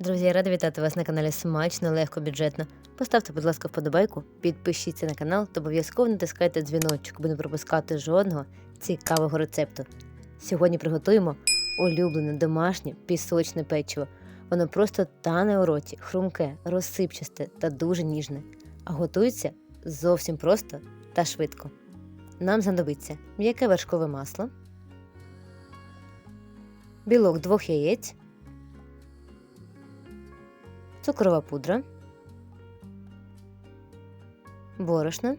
Друзі, я рада вітати вас на каналі Смачно, легко, бюджетно. Поставте, будь ласка, вподобайку, підпишіться на канал та обов'язково натискайте дзвіночок, аби не пропускати жодного цікавого рецепту. Сьогодні приготуємо улюблене домашнє пісочне печиво. Воно просто тане у роті, хрумке, розсипчасте та дуже ніжне, а готується зовсім просто та швидко. Нам знадобиться м'яке вершкове масло, білок двох яєць, цукрова пудра, борошно,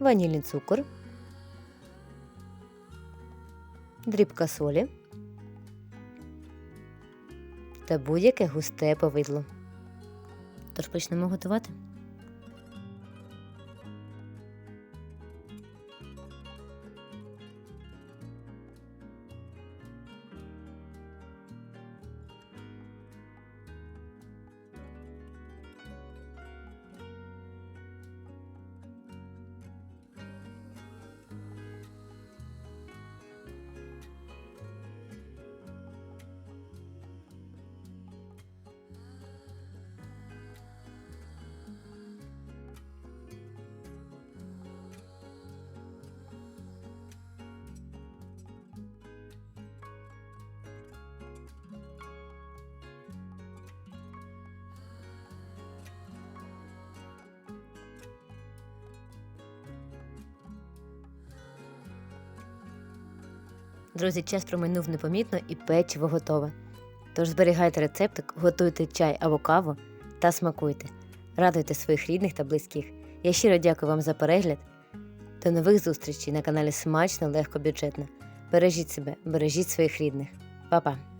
ванільний цукор, дрібка солі та будь-яке густе повидло. Тож почнемо готувати. Друзі, час проминув непомітно і печиво готове. Тож зберігайте рецептик, готуйте чай або каву та смакуйте. Радуйте своїх рідних та близьких. Я щиро дякую вам за перегляд. До нових зустрічей на каналі Смачно, легко, бюджетно. Бережіть себе, бережіть своїх рідних. Па-па!